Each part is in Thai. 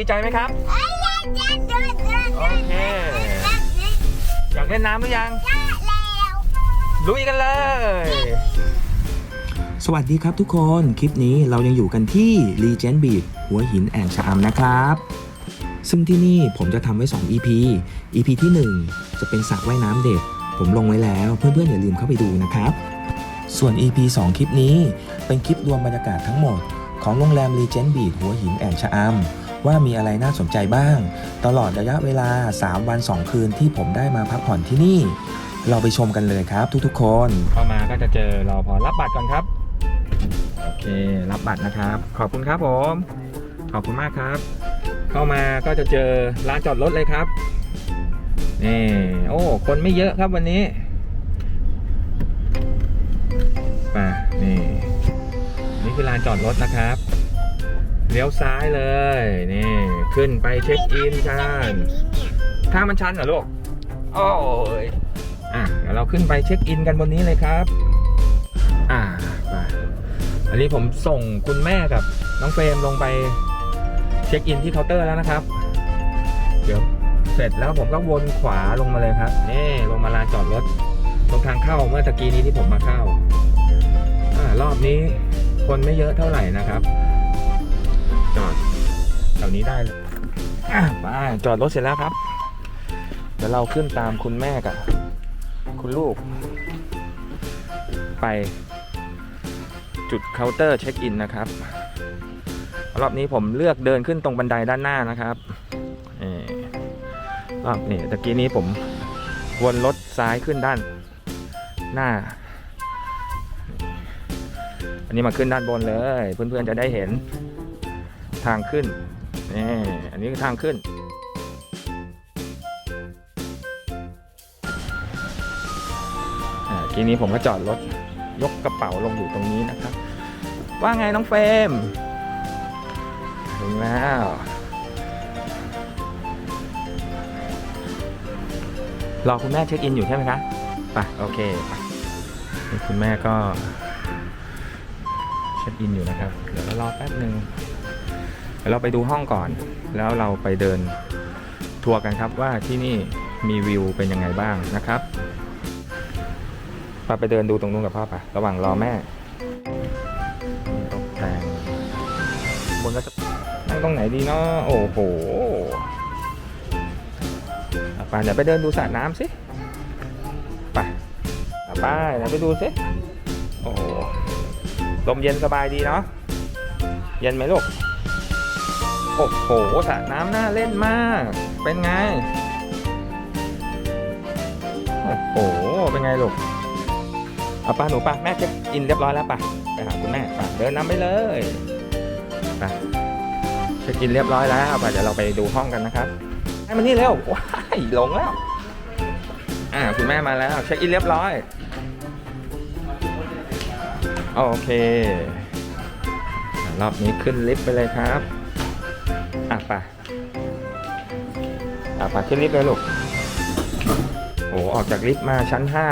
ถึงกันแล้วดีใจไหมครับ โอเค อยากเล่นน้ำหรือยังลุยกันเลย สวัสดีครับทุกคน คลิปนี้เรายังอยู่กันที่ Regent Beach หัวหินแอ่งชะอำนะครับ ซึ่งที่นี่ผมจะทำไว้ 2 EP EP ที่ 1 จะเป็นสระว่ายน้ำเด็ก ผมลงไว้แล้วเพื่อนๆอย่าลืมเข้าไปดูนะครับ ส่วน EP 2 คลิปนี้เป็นคลิปรวมบรรยากาศทั้งหมดของโรงแรม Regent Beach หัวหินแอ่งชะอำ ว่ามีอะไรน่าสนใจบ้าง ตลอดระยะเวลา 3 วัน 2 คืนที่ผมได้มาพักผ่อนที่นี่ เราไปชมกันเลยครับทุกๆ คน เข้ามาก็จะเจอรอพอรับบัตรก่อนครับ โอเค รับบัตรนะครับ ขอบคุณครับผม ขอบคุณมากครับ เข้ามาก็จะเจอร้านจอดรถเลยครับนี่โอ้คนไม่เยอะครับวันนี้ป่ะนี่นี่คือลานจอดรถนะครับ เลี้ยวซ้ายเลย นี่ ขึ้นไปเช็คอินกันทางมันชันเหรอลูกโอ้ยอะเดี๋ยวเราขึ้นไปเช็คอินกันบนนี้เลยครับ อ่าไปอันนี้ผมส่งคุณแม่กับน้องเฟรมลงไปเช็คอินที่เคาน์เตอร์แล้วนะครับ เดี๋ยวเสร็จแล้วผมก็วนขวาลงมาเลยครับนี่ลงมาลานจอดรถตรงทางเข้าเมื่อตะกี้นี้ที่ผมมาเข้าอารอบนี้คนไม่เยอะเท่าไหร่นะครับ วนี้ได้เลยอะไปจอดรถเสร็จแล้วครับ เดี๋ยวเราขึ้นตามคุณแม่กับคุณลูก ไป จุดเคาน์เตอร์เช็คอินนะครับ รอบนี้ผมเลือกเดินขึ้นตรงบันไดด้านหน้านะครับรอบนี่ตะกี้นี้ผมวนรถซ้ายขึ้นด้านหน้า อันนี้มาขึ้นด้านบนเลย เพื่อนๆจะได้เห็นทางขึ้น นี่อันนี้คือทางขึ้น อ่าทีนี้ผมก็จอดรถยกกระเป๋าลงอยู่ตรงนี้นะครับ ว่าไงน้องเฟรมถึงแล้วรอคุณแม่เช็คอินอยู่ใช่ไหมคะไปโอเคไปคุณแม่ก็เช็คอินอยู่นะครับ เดี๋ยวเรารอแป๊บหนึ่ง เราไปดูห้องก่อน แล้วเราไปเดินทัวร์กันครับว่าที่นี่มีวิวเป็นยังไงบ้างนะครับพาไปเดินดูตรงนู้นกับพ่อปะระหว่างรอแม่ตกแต่งบนก็จะนั่งตรงไหนดีเนาะโอ้โหอะไปเดี๋ยวไปเดินดูสระน้ำสิป่ะไปเดี๋ยวไปดูสิโอ้ลมเย็นสบายดีเนาะเย็นไหมลูก โอ้โหสระน้ำน่าเล่นมาก เป็นไง โอ้โห เป็นไงลูกเอาป้าหนูป้าแม่เช็คอินเรียบร้อยแล้วป่ะไปหาคุณแม่ปะเดินนำไปเลยไปเช็คอินเรียบร้อยแล้วป่ะเดี๋ยวเราไปดูห้องกันนะครับให้มานี่เร็วว้ายหลงแล้วอ่าคุณแม่มาแล้วเช็คอินเรียบร้อยโอเค รอบนี้ขึ้นลิฟต์ไปเลยครับ อะไป่ะขึ้นลิฟต์เลยลูก โอ้ออกจากลิฟต์มาชั้นห้า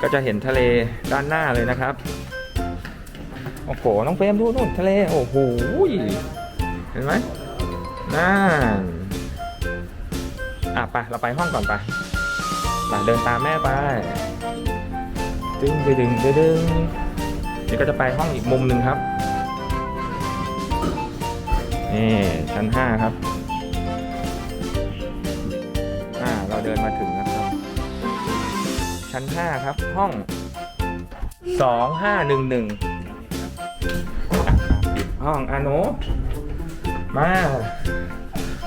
ก็จะเห็นทะเลด้านหน้าเลยนะครับ โอ้โห น้องเฟรมดูนู่นทะเล โอ้โห เห็นไหมนั่นอะไปเราไปห้องก่อนไปไปเดินตามแม่ไป ดึงดึงดึงดึงนี่ก็จะไปห้องอีกมุมหนึ่งครับ นี่ชั้นห้าครับ เดินมาถึงนะครับ ชั้น 5 ครับห้อง 2511ห้องอาโนมา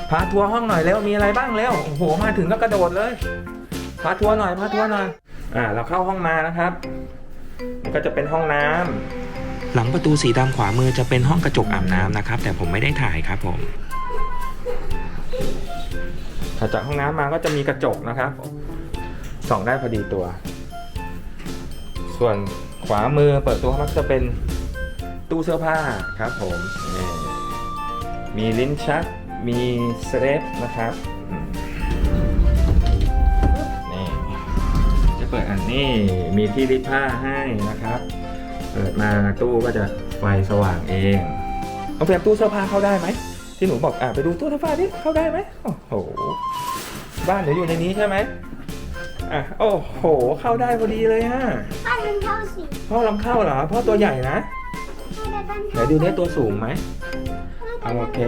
พาทัวร์ห้องหน่อยเร็วมีอะไรบ้างเร็วโอ้โหมาถึงก็กระโดดเลยพาทัวร์หน่อยพาทัวร์หน่อย อ่า เราเข้าห้องมานะครับก็จะเป็นห้องน้ำหลังประตูสีดำขวามือจะเป็นห้องกระจกอาบน้ำนะครับ แต่ผมไม่ได้ถ่ายครับผม ถัดจากห้องน้ำมาก็จะมีกระจกนะครับส่องได้พอดีตัว ส่วนขวามือเปิดตัวมักจะเป็นตู้เสื้อผ้าครับผมมีลิ้นชัก มีเซฟนะครับนี่จะเปิดอันนี้มีที่ริดผ้าให้นะครับ เปิดมาตู้ก็จะไฟสว่างเองน้องเฟรมตู้เสื้อผ้าเข้าได้ไหม ที่หนูบอกอะไปดูตู้ซักผ้าดิเข้าได้ไหมโอ้โห บ้านหนูอยู่ในนี้ใช่ไหมอะโอ้โห เข้าได้พอดีเลยฮะบ้านมันเท่าสีพ่อลองเข้าเหรอพ่อตัวใหญ่นะบ้านบ้านไหนเท่าดูเนี่ยตัวสูงไหมเอาโอเค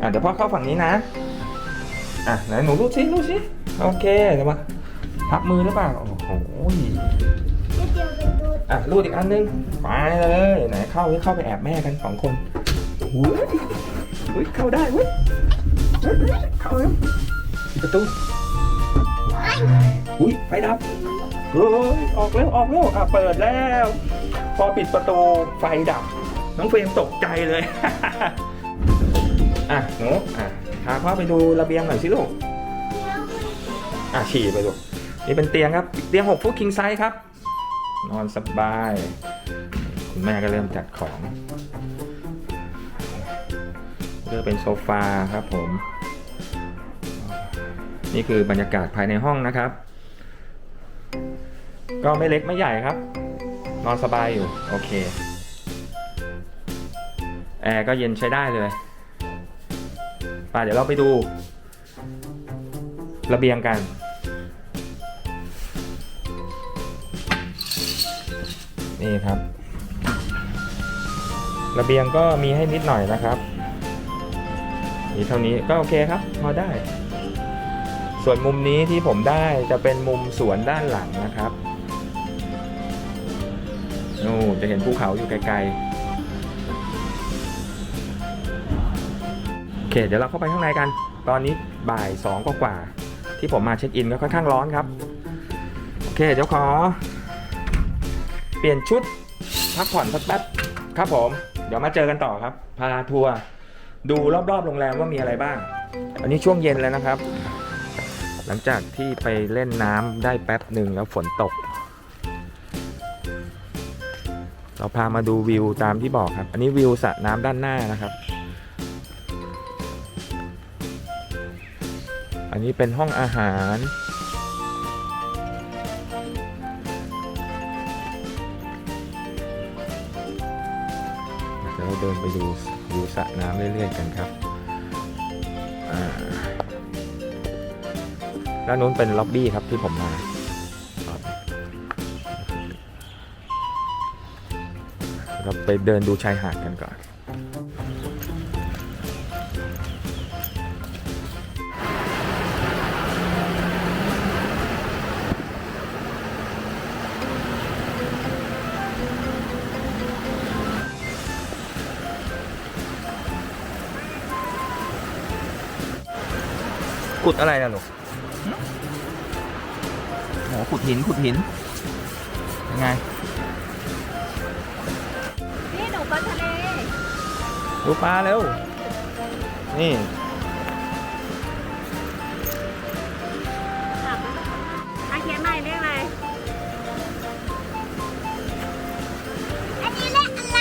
อะเดี๋ยวพ่อเข้าฝั่งนี้นะอะไหนหนูรูดซิรูดซิโอเคเดี๋ยวมาพับมือหรือเปล่าโอ้โหเดี๋ยวเป็นดูอะรูดอีกอันนึงไปเลยไหนเข้าเข้าไปแอบแม่กันสองคน อุ้ยเข้าได้เว้ยเฮ้ยเข้าแล้วปิดประตูอุ้ยไฟดับเฮ้ยออกเร็วออกเร็วอะเปิดแล้ว พอปิดประตูไฟดับ น้องเฟรมตกใจเลย อะหนูอะพาพ่อไปดูระเบียงหน่อยสิลูกอะฉี่ไปลูกนี่เป็นเตียงครับ เตียง6ฟุตคิงไซส์ครับ นอนสบาย คุณแม่ก็เริ่มจัดของ เลือกเป็นโซฟาครับผม นี่คือบรรยากาศภายในห้องนะครับ ก็ไม่เล็กไม่ใหญ่ครับ นอนสบายอยู่ โอเค แอร์ก็เย็นใช้ได้เลยไป่ะเดี๋ยวเราไปดู ระเบียงกันนี่ครับ ระเบียงก็มีให้นิดหน่อยนะครับ มีเท่านี้ก็โอเคครับพอได้ ส่วนมุมนี้ที่ผมได้จะเป็นมุมสวนด้านหลังนะครับนู่จะเห็นภูเขาอยู่ไกลๆ โอเค เดี๋ยวเราเข้าไปข้างในกัน ตอนนี้บ่ายสองกว่าๆที่ผมมาเช็คอินก็ค่อนข้างร้อนครับ โอเค เดี๋ยวขอ เปลี่ยนชุดพักผ่อนสักแป๊บครับผม เดี๋ยวมาเจอกันต่อครับ พาทัวร์ ดูรอบๆโรงแรมว่ามีอะไรบ้าง อันนี้ช่วงเย็นแล้วนะครับ หลังจากที่ไปเล่นน้ำได้แป๊บหนึ่งแล้วฝนตก เราพามาดูวิวตามที่บอกครับ อันนี้วิวสระน้ำด้านหน้านะครับ อันนี้เป็นห้องอาหารเดี๋ยวเราเดินไปดู ดูสระน้ำเรื่อยๆกันครับด้านนู้นเป็นล็อบบี้ครับที่ผมมาเราไปเดินดูชายหาดกันก่อน ขุดอะไรนะลูกหึโหขุดหินขุดหินยังไง นี่หนูปลาทะเลดูปลาเร็ว นี่ อาเขียนใหม่เรียกอะไร อันนี้เรียกอะไร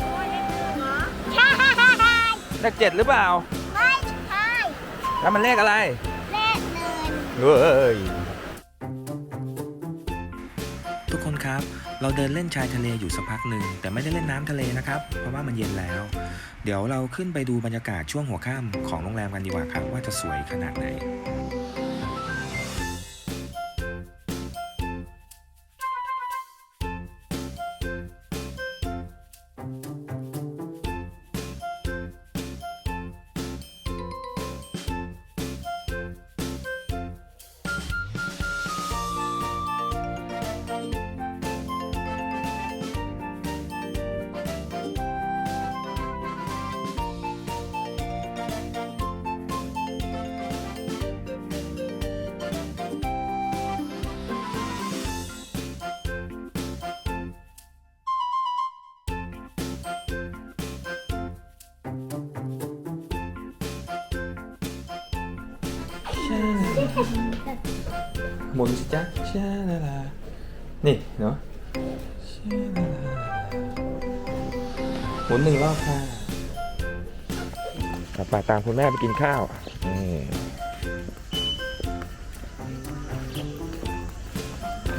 โอ้ยเรียกเหรอ ใช่ เลขเจ็ดหรือเปล่าไม่ใช่ แล้วมันเลขอะไรเลขเนินเฮ้ยทุกคนครับ เราเดินเล่นชายทะเลอยู่สักพักหนึ่งแต่ไม่ได้เล่นน้ำทะเลนะครับ เพราะว่ามันเย็นแล้ว เดี๋ยวเราขึ้นไปดูบรรยากาศช่วงหัวค่ำของโรงแรมกันดีกว่าครับ ว่าจะสวยขนาดไหน หมุนสิจ๊ะชาลาลานี่เนาะชาลาลาหมุนหนึ่งรอบค่ะกลับมาตามคุณแม่ไปกินข้าวนี่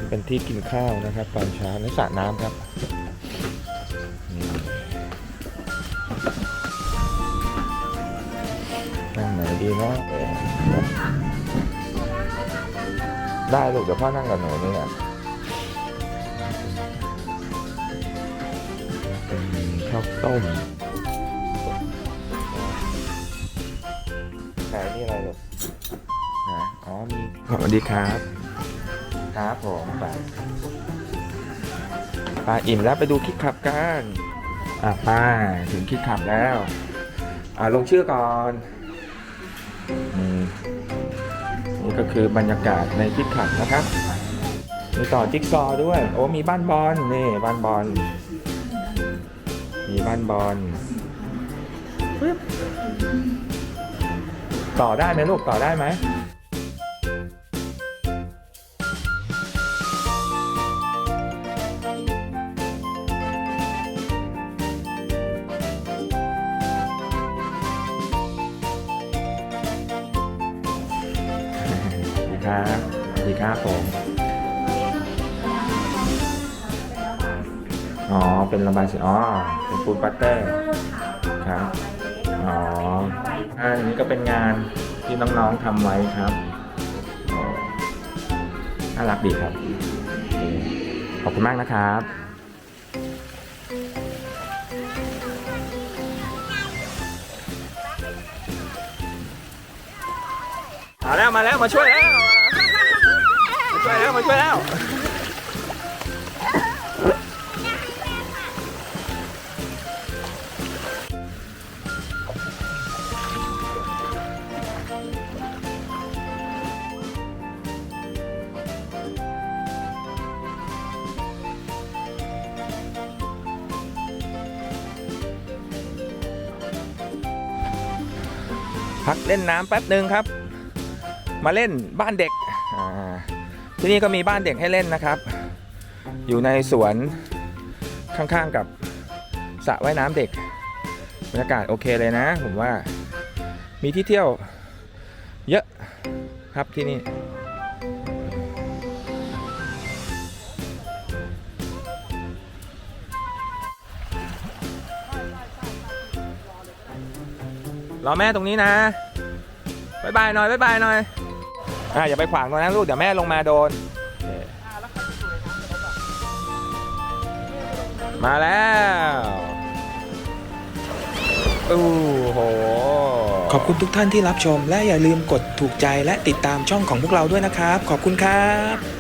เป็นที่กินข้าวนะครับ ตอนเช้าในสระน้ำครับนี่ดีมากเลย ได้ลูกเดี๋ยวพ่อนั่งกับหนูนี่อะเป็นข้าวต้มแต่นี่อะไรลูกนะอ๋อมีสวัสดีครับ ครับผมไปไปอิ่มแล้วไปดูคิดขับกัน อะไป้าถึงคิดขับแล้ว อ่าลงชื่อก่อนนี่นี่ ก็คือบรรยากาศในคิดขับนะครับ มีต่อจิ๊กซอว์ด้วย โอ้มีบ้านบอลนี่บ้านบอลมีบ้านบอลปึ๊บต่อได้ไหมลูกต่อได้ไหม ระบายสีอ๋อเป็นฟูดบัตเตอร์ครับ อ๋ออันนี้ก็เป็นงานที่น้องๆทำไว้ครับน่ารักดีครับ ขอบคุณมากนะครับมาแล้วมาแล้วมาช่วยแล้ว มาช่วยแล้วมาช่วยแล้ว ล่นน้ำแป๊บหนึ่งครับ มาเล่นบ้านเด็ก ที่นี่ก็มีบ้านเด็กให้เล่นนะครับ อยู่ในสวนข้างๆกับสระว่ายน้ำเด็กบรรยากาศโอเคเลยนะ ผมว่ามีที่เที่ยวเยอะครับที่นี่รอแม่ตรงนี้นะ บายบายหน่อยบายบายหน่อยอ่าอย่าไปขวางตรงนั้นลูกเดี๋ยวแม่ลงมาโดน มาแล้วโอ้โห ขอบคุณทุกท่านที่รับชม และอย่าลืมกดถูกใจและติดตามช่องของพวกเราด้วยนะครับ ขอบคุณครับ